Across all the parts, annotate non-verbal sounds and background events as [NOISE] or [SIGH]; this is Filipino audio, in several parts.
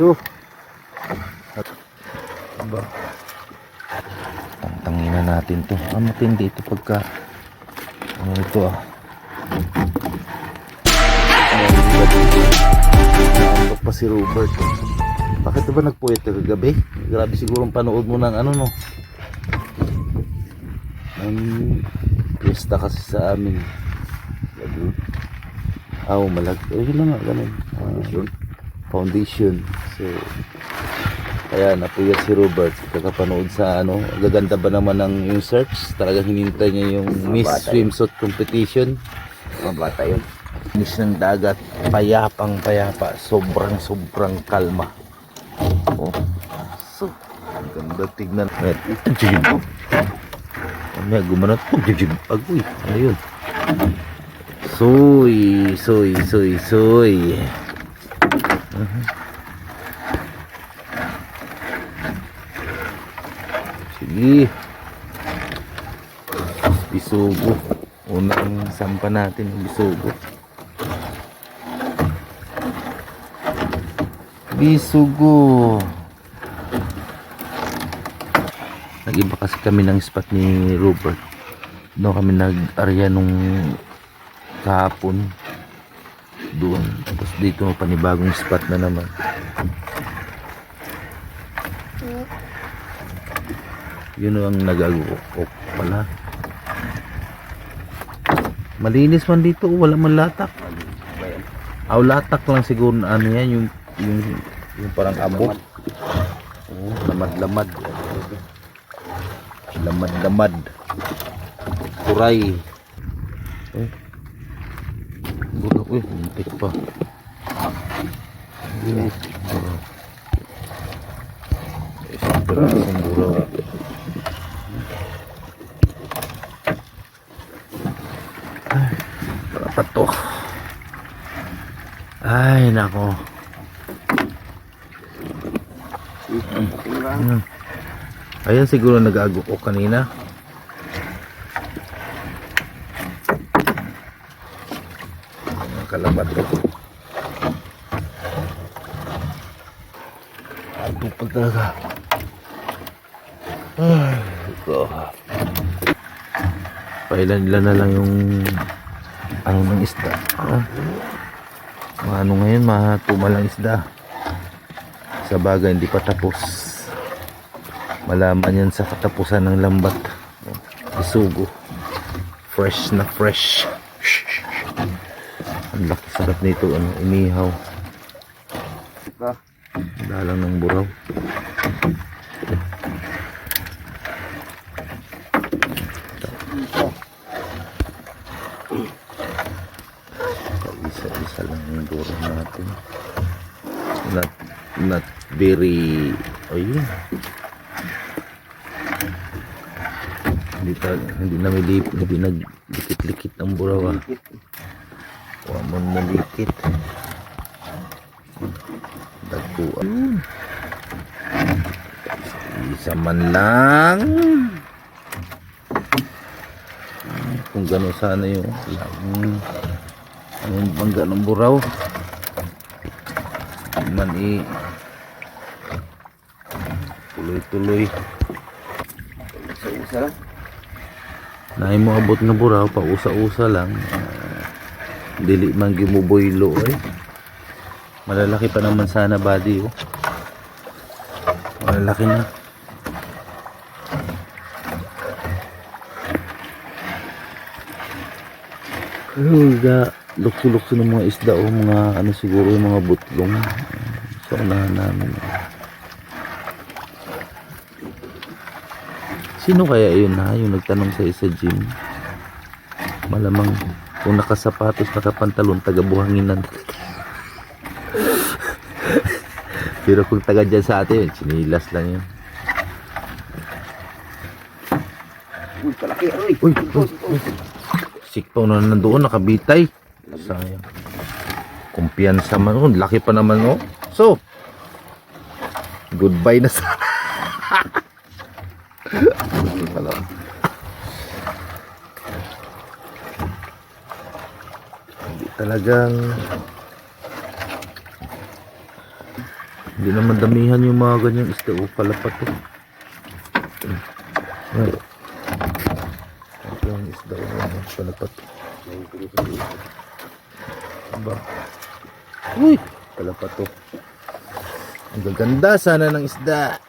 So, ba? Tangtangin na natin to. Ang matindi ito pagka ano ito ah. Pa si Robert. Bakit ba nagpuyat ka kagabi? Grabe siguro panood mo ng ano no. Ang piyesta kasi sa amin. Ah, oh, malag. Eh, yun lang ganun. Ah, foundation. So, kaya napuyat si Robert kakapanood sa ano, gaganda ba naman ng yung search? Talagang hinintay niya yung Miss bata Swimsuit Competition. Mga bata yun. Miss ng dagat, payapang payapa, sobrang sobrang kalma. Oh. So, ang ganda tignan. Eh, jigib. Ano gumanat po, jigib. Agoy, ayun. Soy, soy, soy, soy. Sige. Bisugo. Unang sampa natin ng bisugo. Bisugo. Nag-iba kasi kami ng spot ni Robert. Doon kami nag-arya nung kahapon. Doon. Tapos dito panibagong spot na naman. Yun ang nag-agukok pala. Malinis man dito, wala man latak. Aw latak lang siguro ano yan, yung yung yung parang abot. Oo, lamad-lamad. Lamad-lamad. Kuray. Eh. Burak, uy, muntik pa. Bilis. Buraw. Isang pirasong buraw. Pa to. Ay, nako. Ayan. Ayan siguro nag-ago ko kanina. Ang kalabat ko. Pa talaga. Ay, ito. Pailan-ilan na lang yung ano ng isda. Mga ano ngayon, mga tumalang isda. Sa bagay, hindi pa tapos. Malaman yan sa katapusan ng lambat. Isugo. Fresh na fresh. Ang laki sarap nito, ano, inihaw. Ba? Dalang ng buraw. Isa-isa lang yung buraw natin. Not, not very, ayun. Hindi, ta, hindi na may lip, hindi naglikit-likit ang buraw ah. Huwag mo malikit. Dagko. Isa man lang. Kung gano'n sana yung yung, yung bangga ng buraw. Man i tuloy-tuloy. Sa isa lang. Naay mo abot nga buraw, pausa-usa lang. Dili man gimuboylo eh. Malalaki pa naman sana body oh. Malalaki na. Ay, ga, lukso-lukso ng mga isda oh, mga ano siguro yung mga butlong. So, unahan namin. Sino kaya yun ha? Yung nagtanong sa isa gym. Malamang kung nakasapatos, nakapantalon, taga-buhanginan. Pero kung taga dyan sa atin, sinilas lang yun. Uy, kalaki. Uy, Uy, uy, uy. Sikpaw na nandoon, nakabitay. Sayang. Kumpiyansa man. Oh, laki pa naman oh. So, goodbye na sa... [LAUGHS] Hindi talagang Hindi naman damihan yung mga ganyang isda. O, palapat to. Ay. Ito yung isda. O, ano, palapat. Aba. Uy! Palapat to. Ang gaganda sana ng isda.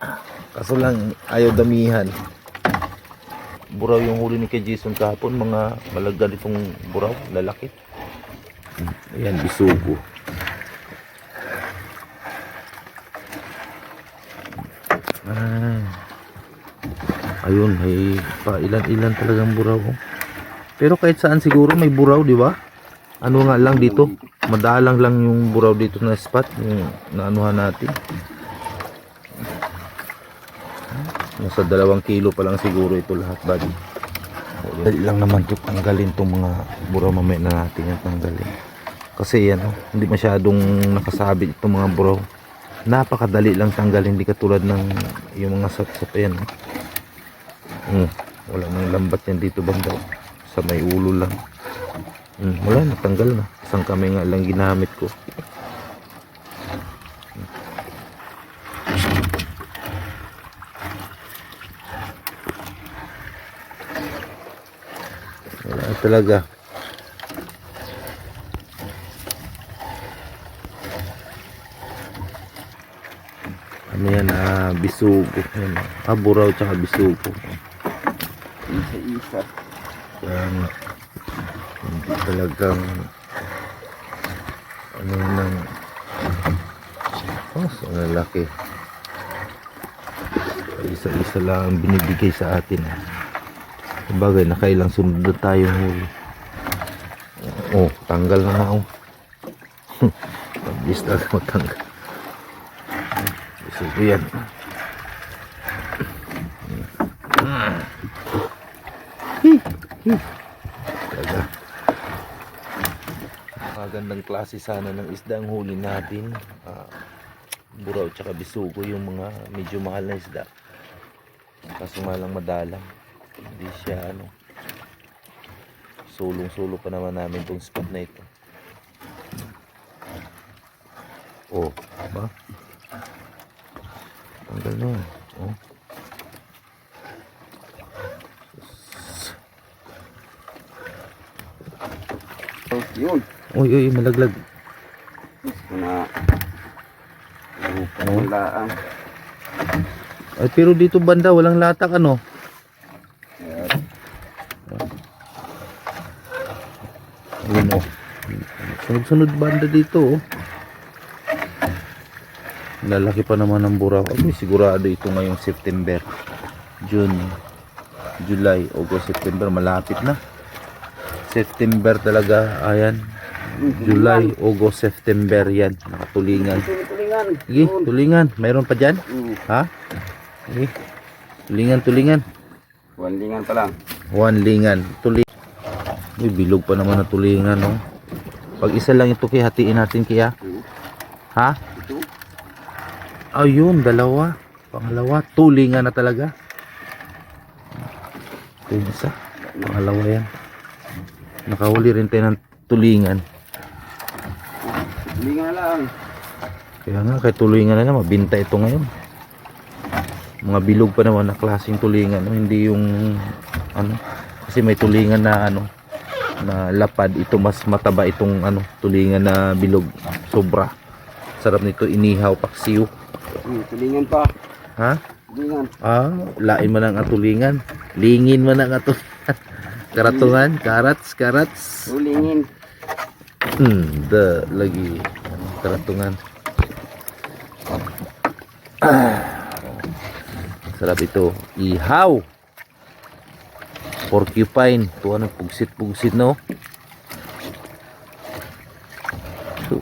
Kaso lang, ayaw damihan. Buraw yung huli ni kay Jason kahapon. Mga malaggan itong buraw. Lalaki. Ayan, bisugo. Ayun, may pa ilan-ilan talagang buraw. oh. Pero kahit saan siguro may buraw, di ba? Ano nga lang dito? Madalang lang yung buraw dito na spot, yung naanuhan natin. Nasa dalawang kilo pa lang siguro ito lahat, buddy. Dali lang naman ito tanggalin itong mga buraw mamaya na natin yan tanggalin. Kasi yan, oh, hindi masyadong nakasabit itong mga buraw. Napakadali lang tanggalin, hindi katulad ng yung mga sapsap yan. oh. Hmm, wala nang lambat yan dito banda. Sa may ulo lang. Hmm, wala, natanggal na. Isang kamay nga lang ginamit ko. Wala talaga. Ano yan, ah, bisugo. Yan, ah, buraw tsaka bisugo. Isa-isa. Nga, hindi talagang ano yun ang oh, so lalaki. Isa-isa lang ang binibigay sa atin. Sabagay, nakailang sunod na tayo huli. Oh, tanggal na na oh. [LAUGHS] Mabilis talaga matanggal. Gusto ko yan. Talaga. Magandang klase sana ng isda ang huli natin. Ah, buraw tsaka bisugo yung mga medyo mahal na isda. Kaso nga lang madalang. Hindi siya ano. Sulong-sulo pa naman namin tong spot na ito. Oh, ba? Tanggal na. yan. Oh. Yun. Uy, uy, malaglag. Na. Oh. Laang. Ay, pero dito banda, walang latak ano. Ayan. Yun oh. Sunod-sunod banda dito oh. Lalaki pa naman ng buraw. Ay, sigurado ito ngayong September. June, July, August, September. Malapit na. September talaga. Ayan. July, August, September. Yan. Nakatulingan. Tulingan. Sige, tulingan. Mayroon pa dyan? Mm. Ha? Sige. Tulingan, tulingan. Wanlingan pa lang. One lingan. Tuli. Uy, bilog pa naman na tulingan, no? Pag isa lang ito, kaya hatiin natin kaya. Ha? Ayun, dalawa. Pangalawa, tulingan na talaga. Ito yung isa. Pangalawa yan. Nakahuli rin tayo ng tulingan. Tulingan lang. Kaya nga, kay tulingan na naman, mabinta ito ngayon. Mga bilog pa naman na klaseng tulingan, no? hindi yung ano, kasi may tulingan na ano, na lapad, ito mas mataba itong ano, tulingan na bilog, sobra. Sarap nito inihaw paksiw. Mm, tulingan pa. Ha? Tulingan. Ah, lain man ang atulingan. Lingin man ang atulingan. Karatungan, karats, karats. Tulingin. Hmm, the lagi karatungan. Ah. Sarap ito. Ihaw. Porcupine. Ito ano, pugsit-pugsit no. So,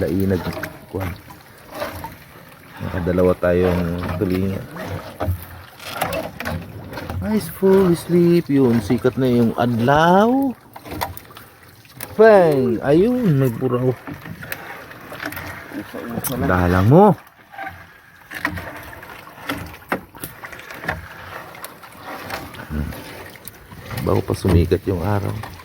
lainag. Kuhan. Nakadalawa tayong tulingan. Full sleep. Yun, sikat na yung adlaw. Bang! Ayun, may buraw. Dahalang mo. Hmm. Bago pa sumikat yung araw.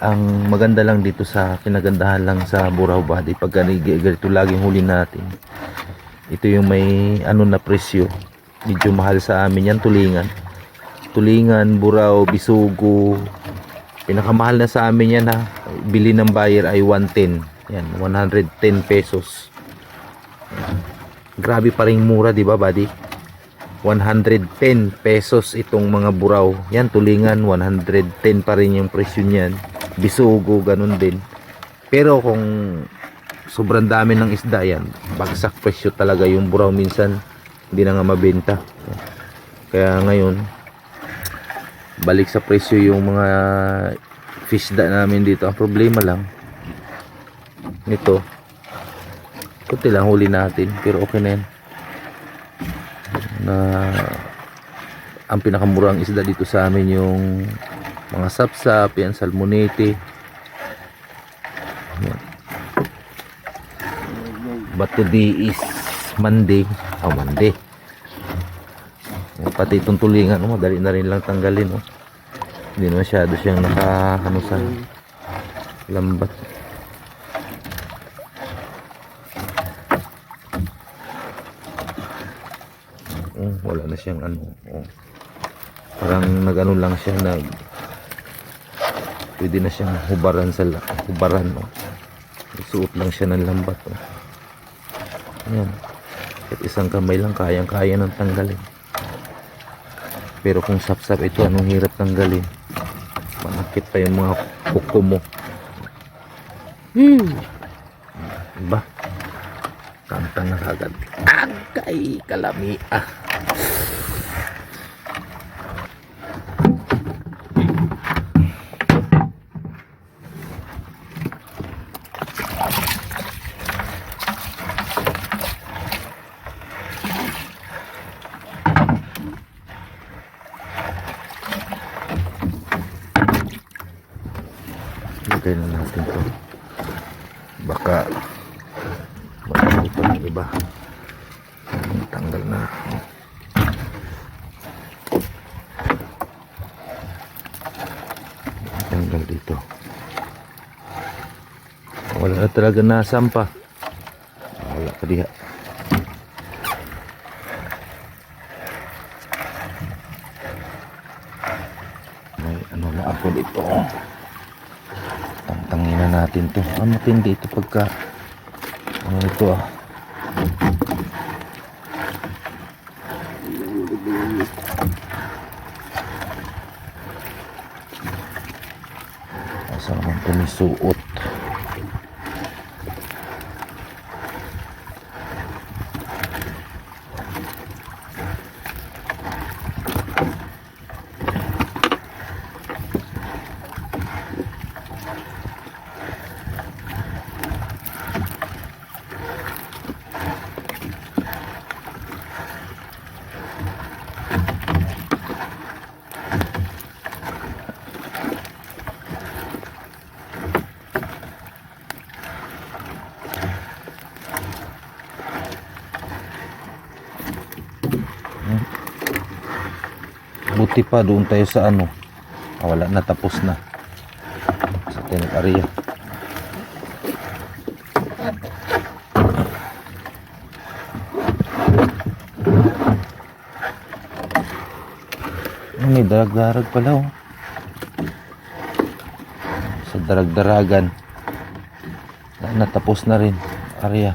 ang maganda lang dito sa kinagandahan lang sa Burao Body pag gani- ganito laging huli natin ito yung may ano na presyo. Medyo mahal sa amin yan tulingan. Tulingan, Burao, Bisugo. Pinakamahal na sa amin yan ha. Bili ng buyer ay 110 yan 110 pesos. Grabe pa rin mura di ba buddy? 110 pesos itong mga buraw. Yan, tulingan, 110 pa rin yung presyo niyan. Bisugo, ganun din. Pero kung sobrang dami ng isda yan, bagsak presyo talaga yung buraw. Minsan, hindi na nga mabenta. Kaya ngayon, balik sa presyo yung mga fish da namin dito. Ang problema lang, nito, kunti lang huli natin. Pero okay na yan na ang pinakamurang isda dito sa amin yung mga sapsap, yan, salmonete. But today is Monday. Oh, Monday. Yan, Pati itong tulingan, oh, madali na rin lang tanggalin. Oh. Hindi na masyado siyang naka, lambat. Oh, wala na siyang ano. Oh. Parang nagano lang siya nag pwede na siyang hubaran sa hubaran oh. Suot lang siya ng lambat oh. Ayan. At isang kamay lang kayang kaya ng tanggalin. Pero kung sapsap ito anong hirap tanggalin. Manakit pa yung mga kuko mo. Hmm. Ba? Kanta na kagad. Agay kalami ah. Wala na talaga nasampa. Wala pa diha. May ano na ako dito. Tangtangin na natin to. Ang matindi ito pagka ano ito ah. Asa naman ito suot. Buti pa doon tayo sa ano. Ah, wala na tapos na. Sa tenant area. May darag-darag pala oh. Sa darag-daragan. Na- Natapos na rin area.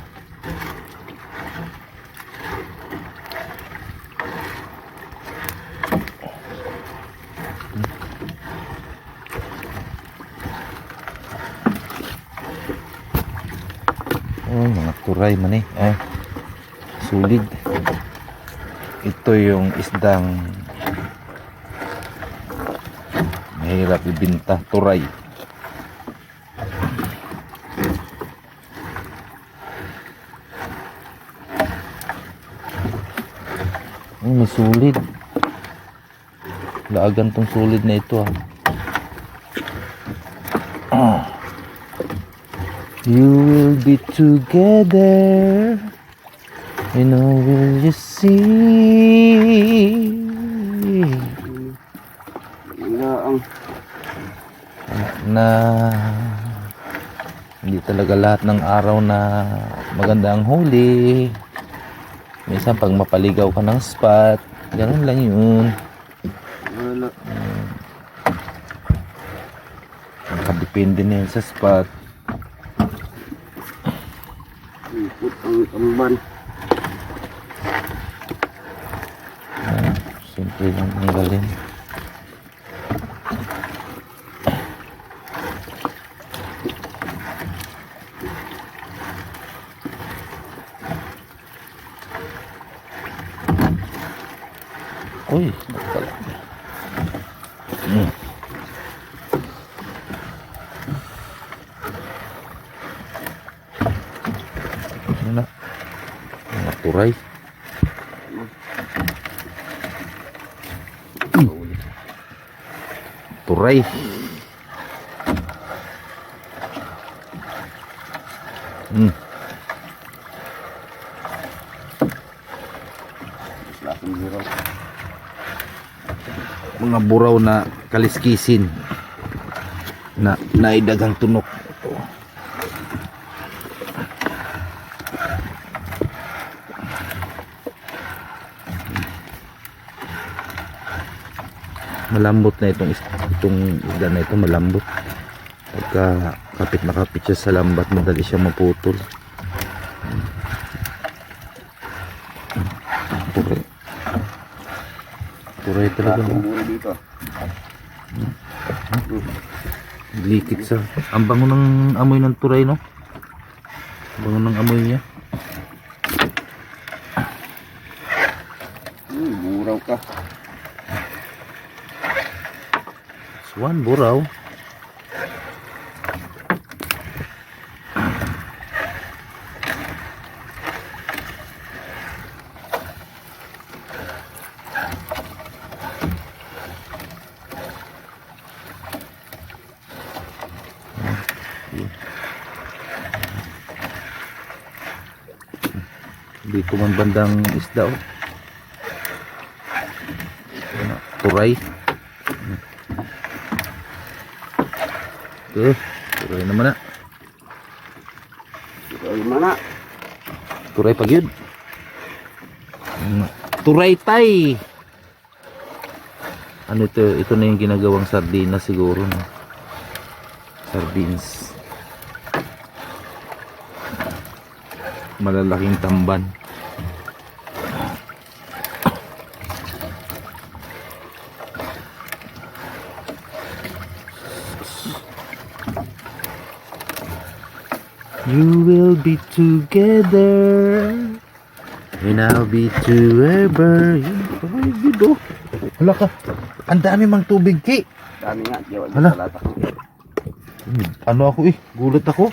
Oh, mga turay man eh. Ah, sulig. Ito yung isdang mahirap ibinta. Turay. Oh, may sulid. Laagan tong sulid na ito. Ah. [CLEARS THROAT] You will be together. You know, will you see? Wala ang Ang na hindi talaga lahat ng araw na maganda ang huli. Minsan pag mapaligaw ka ng spot, ganun lang yun. Nakadepende na yun sa spot. Ikot ang tamban. Simple lang ang galing. Uy, pala. Hmm. Ano na? Mga turay. Turay. Hmm. Mga buraw na kaliskisin na naidagang tunok. Malambot na itong itong isda na ito malambot. Pagka kapit na kapit siya sa lambat madali siya maputol. Turay turay talaga likit sa ang bango ng amoy ng turay no? Bango ng amoy niya. Hmm, buraw ka. Swan buraw dito man bandang isda oh. Ano, turay Okay, turay naman na. Ito ay mana. Turay pag yun. Mm, Turay tay! Ano ito? Ito na yung ginagawang sardinas siguro. No? Sardines. Malalaking tamban. You will be together. And I'll be forever. Yun, Ay, oh Hala ka. Ang dami mang tubig ki. Dami nga. Diyaw Hala. sa lata. Ano ako eh? Gulat ako.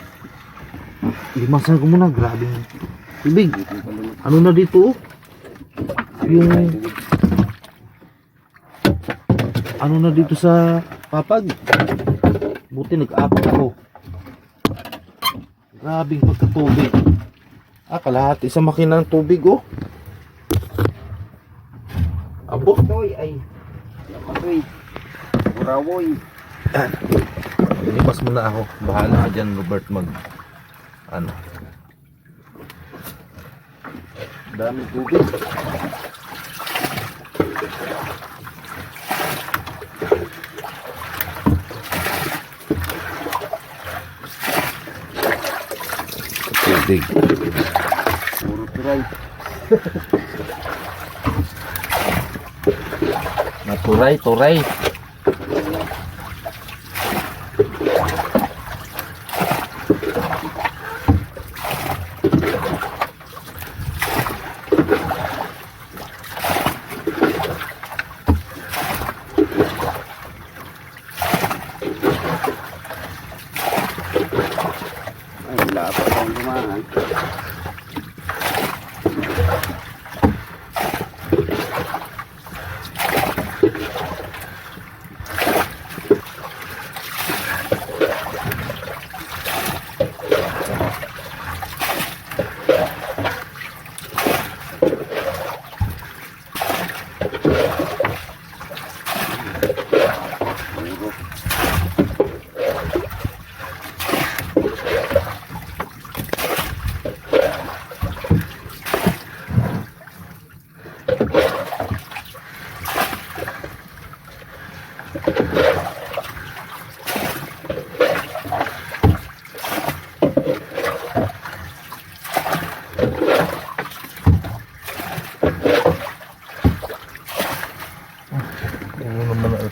Limasan ko muna Grabe. Tubig. Dito. Ano na dito oh? Yung Ano na dito sa Papag? Buti nag-apat ako Grabing pagkatubig Ah kalahati sa makina ng tubig oh Abo Toy ay. Napatoy. Burawoy. Lipas muna ako. Bahala ka dyan, Robert, mag... Ano? Dami tubig. Tubig. Puro turay. Naturay, turay. Ay, wala pa tayong dumaan.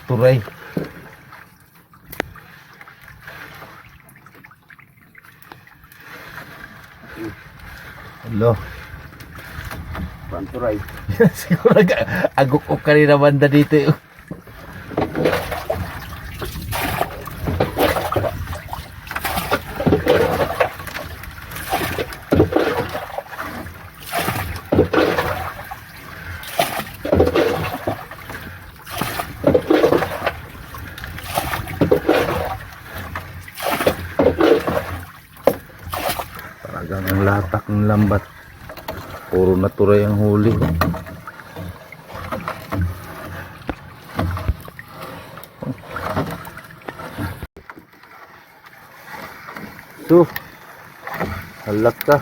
Puro. Hello. Panturay. [LAUGHS] Siguro aguk-uk ka rin naman na dito. eh. Talagang ang latak ng lambat. Puro naturay ang huli. So, halak ka.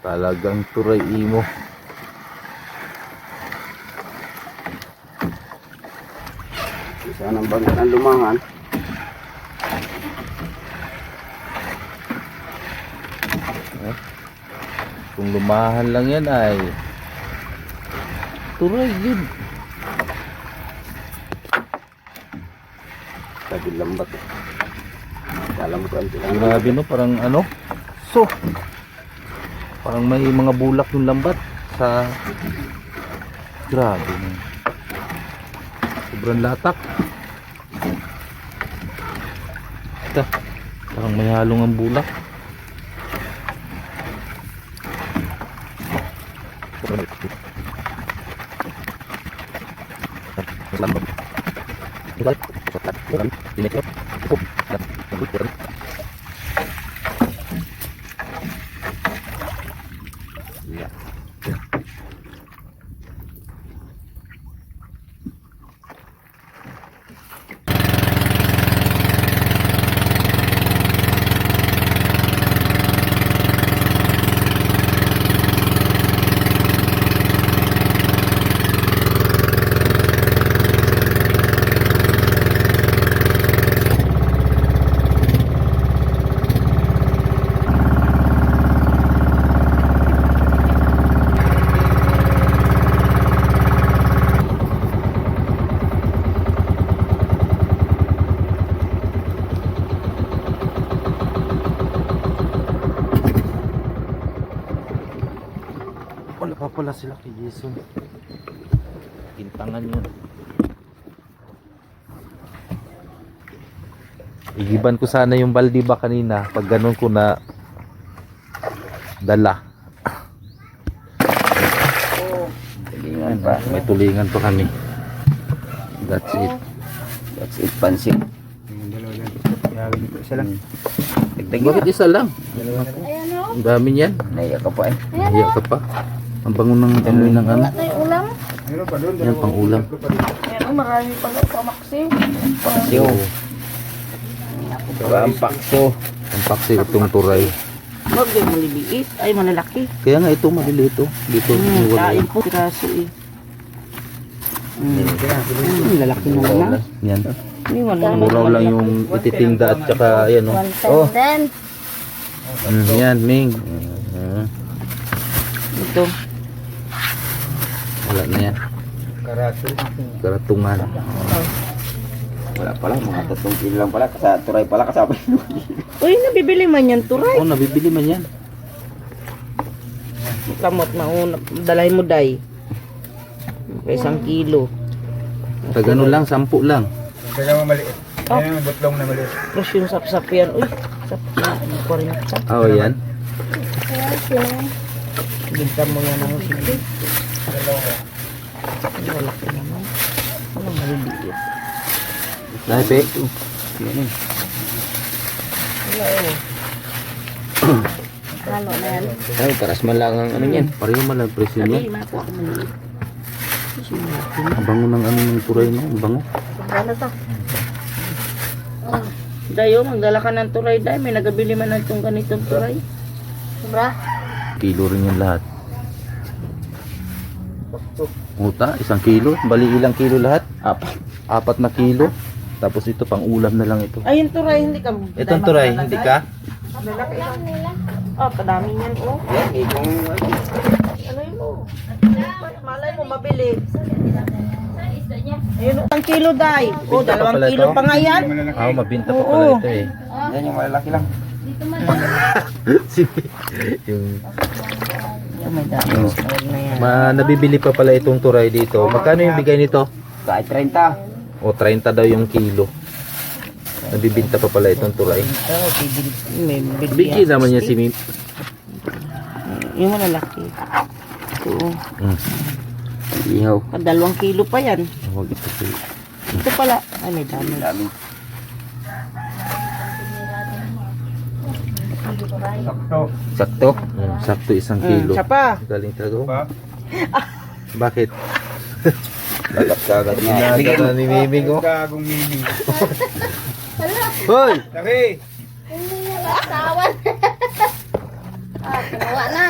Talagang turay imo. Isa ng bangka ng lumangan. Kung lumahan lang yan ay turay yun. Sabi lambat. Alam ko ang tilang. Grabe no, parang ano? So, parang may mga bulak yung lambat sa grabe no. Sobrang latak. Ito, parang may halong ang bulak. Wala pa pala sila kay Jason. Kintangan yun. Igiban ko sana yung baldi ba kanina pag ganun ko na dala. Tulingan pa. May tulingan pa kami. That's it. That's it, pansin. Isa lang. Dagdag Bakit isa lang? Ayan o. Ang dami niyan. Naiya ka pa eh. Nahiya ka pa. Ang bango ng amoy ng ano. Yan pang ulam. Ayan o, marami pala pamaksiw. Pakso. Diba ang pakso? Ang paksi itong turay. Huwag yung maliliit. Ay, malalaki. Kaya nga ito maliliit ito. Dito. Hmm, wala. kain po. Piraso eh. Hmm. Hmm, lalaki na naman. Yan. Muraw lang yung ititinda at saka yan o. Oh. Then, Mm, yan, Ming. Mm, ito. wala na yan. Karato. Karatungan. Wala pala, mga tatlong kilo lang pala. Kasa, turay pala kasama yun. Uy, nabibili man yan, turay. Oh, nabibili man yan. Kamot na una. Dalahin mo, day. Isang kilo. Sa ganun lang, sampu lang. Kaya mo maliit. Oh. Yan yung butlong na maliit. Plus yung sap-sap yan. Uy, sap na. Sap. Ah, oh, yan. Binta mo yan ang sige. Wala ka naman. Ano maliliit? Lahat Halo na yan. Ay, paras man lang ang ano yan. Pareho man lang presyo niya. makuha ko maliit. Ang bango ng ano ng turay no? Ang bango. Ano to? Oh. Dayo, magdala ka ng turay, day. May nagabili man ng itong ganitong turay. Sobra? Kilo rin yan lahat. Uta, isang kilo. Bali ilang kilo lahat? Apat. Apat na kilo. Tapos ito pang ulam na lang ito. Ay, yung turay, hindi ka. Itong turay, hindi ka? Oh, kadami niyan, oh. Yan, eh, kung ano. Ano yun, oh? Malay mo, mabili. Ayun, ang kilo, day. Oh, dalawang kilo ito? pa nga yan. Ah, mabinta pa Oo. pala ito eh. Yan yung malalaki lang. [LAUGHS] yung Oh my God. Huwag na yan. ma, nabibili pa pala itong turay dito. Magkano yung bigay nito? Kahit 30. O 30 daw yung kilo. Nabibinta pa pala itong. May bibili. Bigyan naman niya si Mim. Yung malalaki. Ito. Mm. Ihaw. Ah, Dalawang kilo pa yan. Huwag ito si Ito pala. Ay, may dami. Dami. Sakto. Sakto. Mm, sakto isang Mm, kilo. siya pa. Galing talaga. Pa. Bakit? [LAUGHS] Ka agad niya. Inaagad na ni Miming oh. Gagong mimi. Hoy! Laki. Asawan. ah, kinawa na.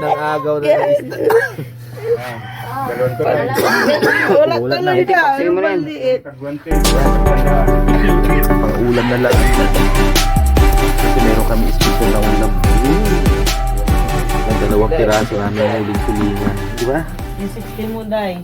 Nang agaw na ng isda. Galon ko rin. Wala Wala na. Sige mo na yan. Maliit. Kagwante. Pang ulam na lang. Kasi meron kami special na ulam. Ang dalawang piraso namin huling tulingan. Di ba? Yung 16 mo, Day.